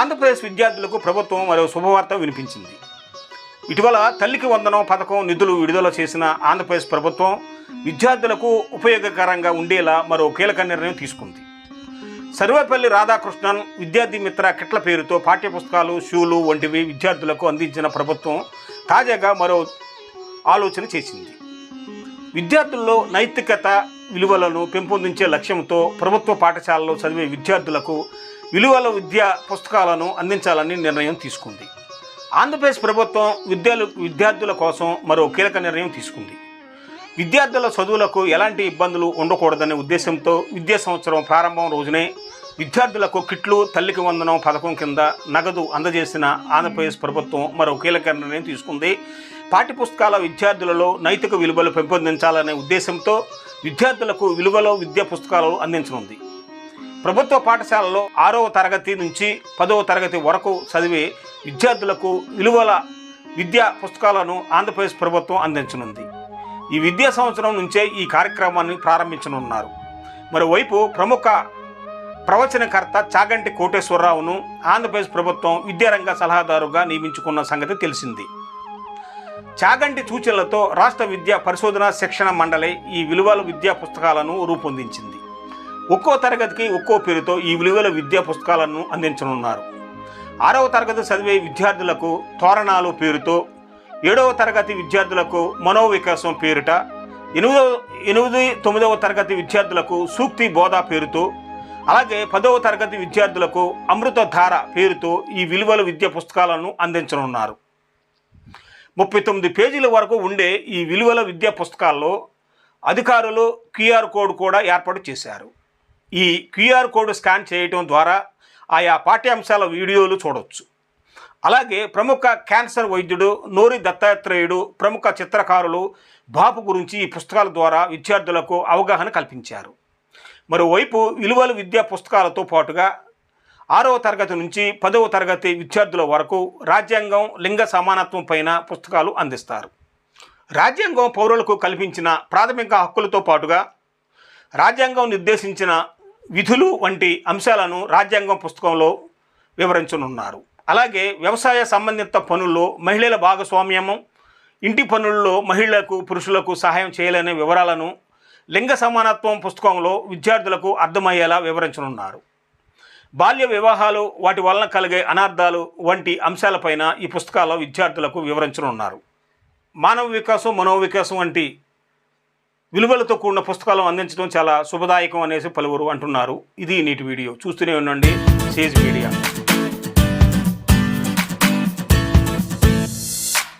ఆంధ్రప్రదేశ్ విద్యార్థులకు ప్రభుత్వం మరో శుభవార్త వినిపించింది. ఇటీవల తల్లికి వందనం పథకం నిధులు విడుదల చేసిన ఆంధ్రప్రదేశ్ ప్రభుత్వం విద్యార్థులకు ఉపయోగకరంగా ఉండేలా మరో కీలక నిర్ణయం తీసుకుంది. సర్వేపల్లి రాధాకృష్ణన్ విద్యార్థి మిత్ర కిట్ల పేరుతో పాఠ్యపుస్తకాలు షూలు వంటివి విద్యార్థులకు అందించిన ప్రభుత్వం తాజాగా మరో ఆలోచన చేసింది. విద్యార్థుల్లో నైతికత విలువలను పెంపొందించే లక్ష్యంతో ప్రభుత్వ పాఠశాలలో చదివే విద్యార్థులకు విలువల విద్యా పుస్తకాలను అందించాలని నిర్ణయం తీసుకుంది. ఆంధ్రప్రదేశ్ ప్రభుత్వం విద్యాలు విద్యార్థుల కోసం మరో కీలక నిర్ణయం తీసుకుంది. విద్యార్థుల చదువులకు ఎలాంటి ఇబ్బందులు ఉండకూడదనే ఉద్దేశంతో విద్యా సంవత్సరం ప్రారంభం రోజునే విద్యార్థులకు కిట్లు తల్లికి వందనం పథకం కింద నగదు అందజేసిన ఆంధ్రప్రదేశ్ ప్రభుత్వం మరో కీలక నిర్ణయం తీసుకుంది. పాఠ్యపుస్తకాల విద్యార్థులలో నైతిక విలువలు పెంపొందించాలనే ఉద్దేశంతో విద్యార్థులకు విలువలో విద్యా పుస్తకాలు అందించనుంది. ప్రభుత్వ పాఠశాలలో ఆరవ తరగతి నుంచి పదవ తరగతి వరకు చదివే విద్యార్థులకు విలువల విద్యా పుస్తకాలను ఆంధ్రప్రదేశ్ ప్రభుత్వం అందించనుంది. ఈ విద్యా సంవత్సరం నుంచే ఈ కార్యక్రమాన్ని ప్రారంభించనున్నారు. మరోవైపు ప్రముఖ ప్రవచనకర్త చాగంటి కోటేశ్వరరావును ఆంధ్రప్రదేశ్ ప్రభుత్వం విద్యారంగ సలహాదారుగా నియమించుకున్న సంగతి తెలిసింది. చాగంటి సూచనలతో రాష్ట్ర విద్యా పరిశోధన శిక్షణ మండలి ఈ విలువల విద్యా పుస్తకాలను రూపొందించింది. ఒక్కో తరగతికి ఒక్కో పేరుతో ఈ విలువల విద్యా పుస్తకాలను అందించనున్నారు. ఆరవ తరగతి చదివే విద్యార్థులకు తోరణాలు పేరుతో ఏడవ తరగతి విద్యార్థులకు మనోవికాసం పేరిట ఎనిమిదవ ఎనిమిది తొమ్మిదవ తరగతి విద్యార్థులకు సూక్తి బోధ పేరుతో అలాగే పదవ తరగతి విద్యార్థులకు అమృతధార పేరుతో ఈ విలువల విద్య పుస్తకాలను అందించనున్నారు. ముప్పై తొమ్మిది పేజీల వరకు ఉండే ఈ విలువల విద్యా పుస్తకాల్లో అధికారులు క్యూఆర్ కోడ్ కూడా ఏర్పాటు చేశారు. ఈ క్యూఆర్ కోడ్ స్కాన్ చేయటం ద్వారా ఆయా పాఠ్యాంశాల వీడియోలు చూడవచ్చు అలాగే ప్రముఖ క్యాన్సర్ వైద్యుడు నోరి దత్తాత్రేయుడు ప్రముఖ చిత్రకారులు బాపు గురించి ఈ పుస్తకాల ద్వారా విద్యార్థులకు అవగాహన కల్పించారు. మరోవైపు విలువలు విద్యా పుస్తకాలతో పాటుగా ఆరవ తరగతి నుంచి పదవ తరగతి విద్యార్థుల వరకు రాజ్యాంగం లింగ సమానత్వం పైన పుస్తకాలు అందిస్తారు. రాజ్యాంగం పౌరులకు కల్పించిన ప్రాథమిక హక్కులతో పాటుగా రాజ్యాంగం నిర్దేశించిన విధులు వంటి అంశాలను రాజ్యాంగం పుస్తకంలో వివరించనున్నారు. అలాగే వ్యవసాయ సంబంధిత పనుల్లో మహిళల భాగస్వామ్యము ఇంటి పనుల్లో మహిళలకు పురుషులకు సహాయం చేయాలనే వివరాలను లింగ సమానత్వం పుస్తకంలో విద్యార్థులకు అర్థమయ్యేలా వివరించనున్నారు. బాల్య వివాహాలు వాటి వలన కలిగే అనార్థాలు వంటి అంశాలపైన ఈ పుస్తకాల్లో విద్యార్థులకు వివరించనున్నారు. మానవ వికాసం మనోవికాసం వంటి విలువలతో కూడిన పుస్తకాలు అందించడం చాలా శుభదాయకం అనేసి పలువురు అంటున్నారు. ఇది నీటి వీడియో. చూస్తూనే ఉండండి. Sage media.